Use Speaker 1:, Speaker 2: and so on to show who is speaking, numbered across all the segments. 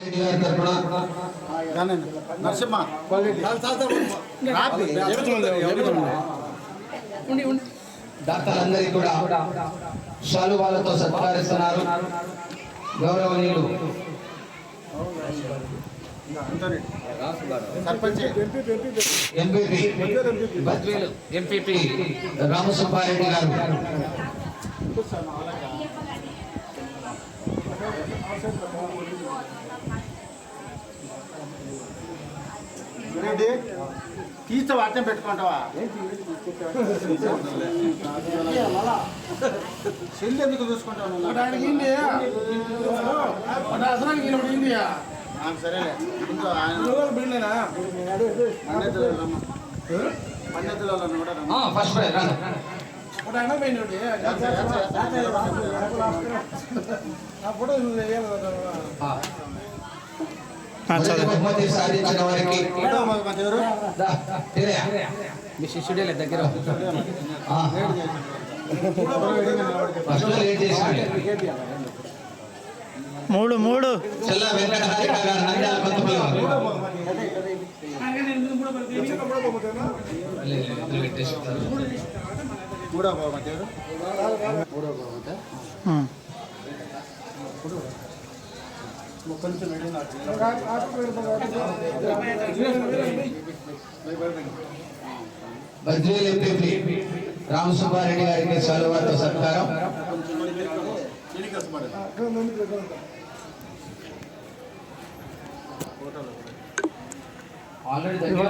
Speaker 1: రెడ్డి గారి తరపున
Speaker 2: నరసింహ
Speaker 1: దాతలందరికీ కూడా శాలువాలతో సత్కరిస్తున్నారు. గౌరవనీయులు.
Speaker 2: సర్పంచ్.
Speaker 1: ఎంపీపీ. బద్వేలు ఎంపీపీ. రామసుబ్బారెడ్డి గారు.
Speaker 2: తీస్తావా అర్థం పెట్టుకుంటావా? చెల్లి ఎందుకు? ఆ, సరేలే. పండితులు కూడా.
Speaker 1: ఫస్ట్ బహుమతి సాధించిన వారికి. మీ శిష్యుడే దగ్గర ఆ, ఫస్ట్లో లేట్ చేసిన
Speaker 3: మూడు మూడు
Speaker 1: చెల్ల వెంకట హారిక గారు నంద్యాల కొత్తపల్లి వారు. లే, లే, ఇద్దరు పెట్టేసుకుంటారు.
Speaker 2: మూడవ బహుమతి ఎవరు? మూడవ బహుమతి
Speaker 3: ఉమ్.
Speaker 2: కొంచెం వెళ్ళి నాకు
Speaker 1: బద్వేల్ ఎంపీ రామసుబ్బారెడ్డి గారికి శాలువాతో సత్కారం
Speaker 2: కొంచెం వెళ్ళి చెడికి వస్తున్నాడు. ఫోటోలు కూడా.
Speaker 1: ఆల్రెడీ దగ్గర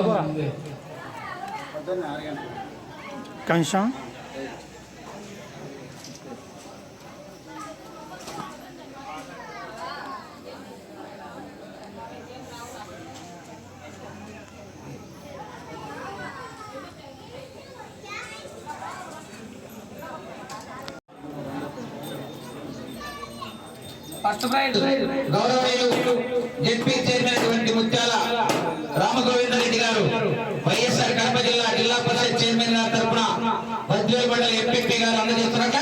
Speaker 1: ఫస్ట్ ప్రైజ్ గౌరవనీయులు జెడ్పీ చైర్మన్ ముత్యాల రామగోవిందరెడ్డి గారు వైఎస్ఆర్ కడప జిల్లా జిల్లా పరిషత్ చైర్మన్ గారి తరఫున బద్వేల్ మండలి ఎంపీ గారు అందజేస్తున్నారు.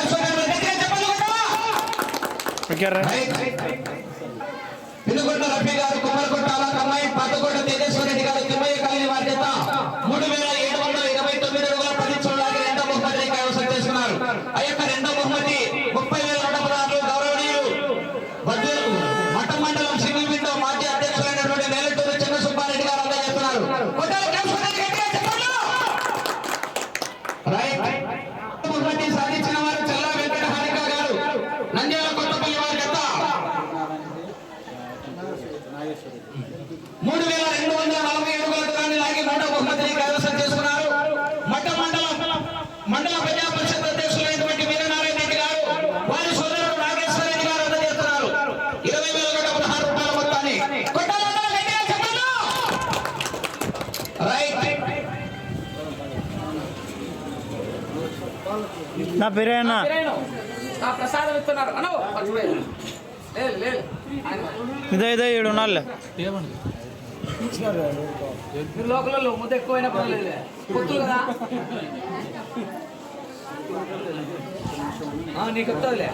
Speaker 1: రఫీ గారు కుమ్మరకొట్టాల కమ్మాయి పట్టుకోట మూడు వేల రెండు వందల నలభై ఏడు దూరాన్ని లాగి మూడో బహుమతిని కైవసం చేసుకున్నారు మట్ట మండలం మండల ప్రజా పరిషత్ అధ్యక్షులైనటువంటి వీరనారాయణ రెడ్డి గారు వారి సోదరుడు నాగేశ్వర రెడ్డి గారు అందజేస్తున్నారు ఇరవై వేల నూట పదహారు రూపాయల మొత్తాన్ని
Speaker 3: నా పేరేనా
Speaker 4: ప్రసాదం ఇస్తున్నారు. అను లేదు లేదు
Speaker 3: ఇదే ఇదే ఏడు ఉన్నాళ్ళే
Speaker 4: మీరు లోకల్లో ముద్ద ఎక్కువైనా పర్లేదు పొత్తులు కదా. నీకు వస్తుందిలే